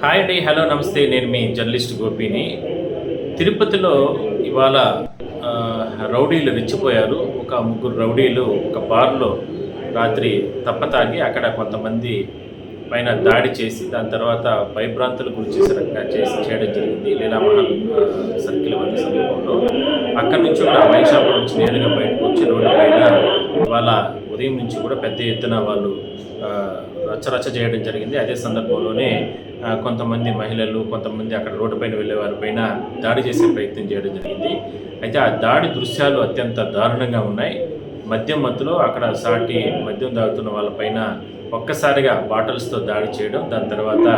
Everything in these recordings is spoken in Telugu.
హాయ్ అండి హలో నమస్తే. నేను మీ జర్నలిస్ట్ గోపిని. తిరుపతిలో ఇవాళ రౌడీలు రెచ్చిపోయారు. ఒక ముగ్గురు రౌడీలు ఒక బార్లో రాత్రి తప్పతాగి అక్కడ కొంతమంది పైన దాడి చేసి దాని తర్వాత భయభ్రాంతులు గురి చేసే చేసి చేయడం జరిగింది. లేదా మన సర్కిల్ వద్ద సమీపంలో. అక్కడి నుంచి కూడా వైన్ షాప్ నుంచి నేరుగా బయటకు వచ్చి రోడ్డు పైన ఇవాళ ఉదయం నుంచి కూడా పెద్ద ఎత్తున వాళ్ళు రచ్చరచ్చ చేయడం జరిగింది. అదే సందర్భంలోనే కొంతమంది మహిళలు కొంతమంది అక్కడ రోడ్డుపైన వెళ్ళే పైన దాడి చేసే ప్రయత్నం చేయడం జరిగింది. అయితే ఆ దాడి దృశ్యాలు అత్యంత దారుణంగా ఉన్నాయి. మద్యం మత్తులో అక్కడ సాటి మద్యం తాగుతున్న వాళ్ళపైన ఒక్కసారిగా బాటిల్స్తో దాడి చేయడం దాని తర్వాత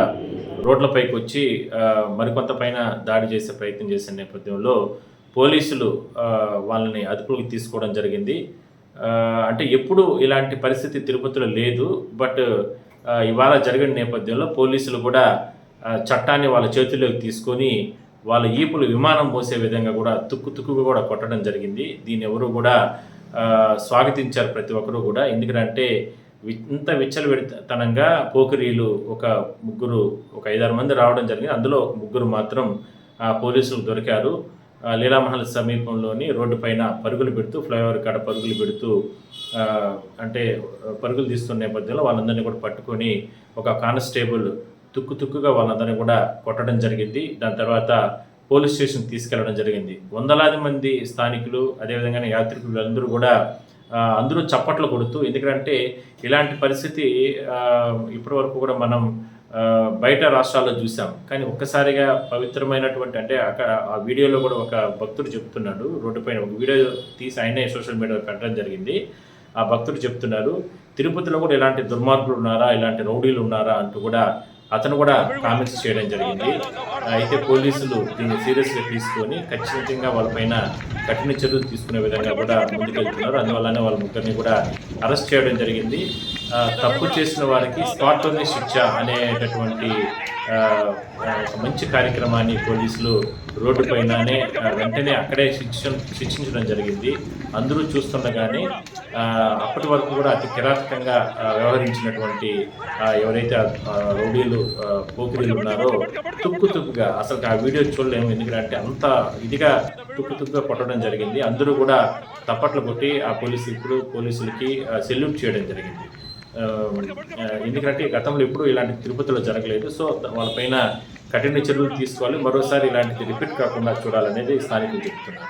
రోడ్లపైకి వచ్చి మరికొంతపైన మరికొంత పైన దాడి చేసే ప్రయత్నం చేసిన నేపథ్యంలో పోలీసులు వాళ్ళని అదుపులోకి తీసుకోవడం జరిగింది. అంటే ఎప్పుడు ఇలాంటి పరిస్థితి తిరుపతిలో లేదు. బట్ ఇవాళ జరిగిన నేపథ్యంలో పోలీసులు కూడా చట్టాన్ని వాళ్ళ చేతుల్లోకి తీసుకొని వాళ్ళ ఈపులు విమానం మోసే విధంగా కూడా తుక్కు తుక్కుగా కూడా కొట్టడం జరిగింది. దీన్ని ఎవరు కూడా స్వాగతించారు ప్రతి ఒక్కరూ కూడా. ఎందుకంటే వి- ఇంత విచ్చలవిడితనంగా పోకిరీలు ఒక ముగ్గురు ఒక ఐదారు మంది రావడం జరిగింది. అందులో ముగ్గురు మాత్రం పోలీసులు దొరికారు. లీలామహల్ సమీపంలోని రోడ్డు పైన పరుగులు పెడుతూ ఫ్లైఓవర్ కాడ పరుగులు పెడుతూ అంటే పరుగులు తీస్తున్న నేపథ్యంలో వాళ్ళందరినీ కూడా పట్టుకొని ఒక కానిస్టేబుల్ తుక్కు తుక్కుగా వాళ్ళందరినీ కూడా కొట్టడం జరిగింది. దాని తర్వాత పోలీస్ స్టేషన్ తీసుకెళ్ళడం జరిగింది. వందలాది మంది స్థానికులు అదేవిధంగానే యాత్రికులు అందరూ కూడా అందరూ చప్పట్లు కొడుతూ ఎందుకంటే ఇలాంటి పరిస్థితి ఇప్పటివరకు ఇప్పటి వరకు కూడా మనం బయట రాష్ట్రాల్లో చూసాం. కానీ ఒక్కసారిగా పవిత్రమైనటువంటి అంటే అక్కడ ఆ వీడియోలో కూడా ఒక భక్తుడు చెప్తున్నాడు. రోడ్డు పైన ఒక వీడియో తీసి ఆయనే సోషల్ మీడియాలో పెట్టడం జరిగింది. ఆ భక్తుడు చెప్తున్నారు తిరుపతిలో కూడా ఇలాంటి దుర్మార్గులు ఉన్నారా? ఇలాంటి రౌడీలు ఉన్నారా? అంటూ కూడా అతను కూడా కామెంట్స్ చేయడం జరిగింది. అయితే పోలీసులు దీన్ని సీరియస్గా తీసుకొని ఖచ్చితంగా వాళ్ళపైన కఠిన చర్యలు తీసుకునే విధంగా కూడా ముందుకెళ్తున్నారు. అందువల్లనే వాళ్ళ ముగ్గురిని కూడా అరెస్ట్ చేయడం జరిగింది. తప్పు చేసిన వారికి స్పాట్లోనే శిక్ష అనేటటువంటి మంచి కార్యక్రమాన్ని పోలీసులు రోడ్డు పైననే వెంటనే అక్కడే శిక్ష శిక్షించడం జరిగింది. అందరూ చూస్తుండగానే అప్పటి వరకు కూడా అతి కిరాతకంగా వ్యవహరించినటువంటి ఎవరైతే రౌడీలు పోకిరీలు ఉన్నారో తుక్కు తుక్కుగా అసలు ఆ వీడియో చూడలేము. ఎందుకంటే అంత ఇదిగా తుక్కు తుక్కుగా కొట్టడం జరిగింది. అందరూ కూడా తప్పట్లు కొట్టి ఆ పోలీసు ఇప్పుడు పోలీసులకి సెల్యూట్ చేయడం జరిగింది. ఎందుకంటే గతంలో ఎప్పుడు ఇలాంటి తిరుపతిలో జరగలేదు. సో వాళ్ళపైన కఠిన చర్యలు తీసుకోవాలి. మరోసారి ఇలాంటిది రిపీట్ కాకుండా చూడాలనేది స్థానికులు చెప్తున్నారు.